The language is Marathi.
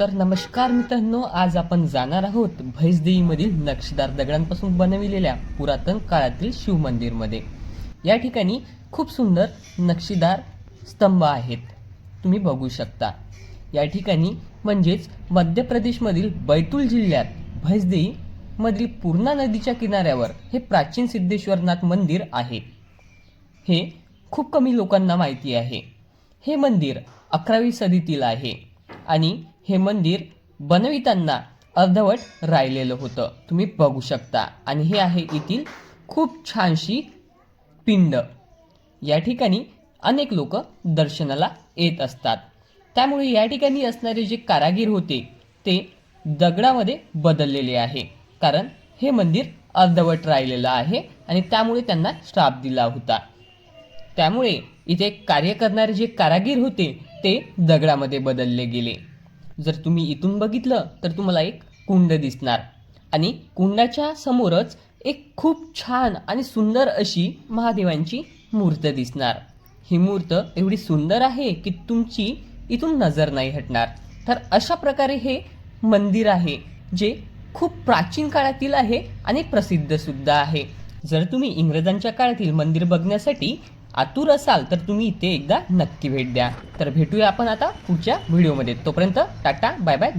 तर नमस्कार मित्रांनो आज आपण जाणार आहोत भैसदेवीमधील नक्षीदार दगडांपासून बनविलेल्या पुरातन काळातील शिव मंदिरमध्ये. या ठिकाणी खूप सुंदर नक्षीदार स्तंभ आहेत. तुम्ही बघू शकता. या ठिकाणी म्हणजेच मध्य प्रदेशमधील बैतूल जिल्ह्यात म्हैसदेवी मधील पूर्णा नदीच्या किनाऱ्यावर हे प्राचीन सिद्धेश्वरनाथ मंदिर आहे. हे खूप कमी लोकांना माहिती आहे. हे मंदिर अकरावी सदीतील आहे आणि हे मंदिर बनविताना अर्धवट राहिलेलं होतं. तुम्ही बघू शकता. आणि हे आहे येथील खूप छानशी पिंड. या ठिकाणी अनेक लोक दर्शनाला येत असतात. त्यामुळे या ठिकाणी असणारे जे कारागीर होते ते दगडामध्ये बदललेले आहे. कारण हे मंदिर अर्धवट राहिलेलं आहे आणि त्यामुळे त्यांना श्राप दिला होता. त्यामुळे इथे कार्य करणारे जे कारागीर होते ते दगडामध्ये बदलले गेले. जर तुम्ही इथून बघितलं तर तुम्हाला एक कुंड दिसणार. आणि कुंडाच्या समोरच एक खूप छान आणि सुंदर अशी महादेवांची मूर्त दिसणार. ही मूर्त एवढी सुंदर आहे की तुमची इथून नजर नाही हटणार. तर अशा प्रकारे हे मंदिर आहे जे खूप प्राचीन काळातील आहे आणि प्रसिद्ध सुद्धा आहे. जर तुम्ही इंग्रजांच्या काळातील मंदिर बघण्यासाठी आतुर असाल तर तुम्ही इथे एकदा नक्की भेट द्या. तर भेटूया आपण आता पुढच्या व्हिडिओमध्ये. तोपर्यंत टाटा बाय बाय.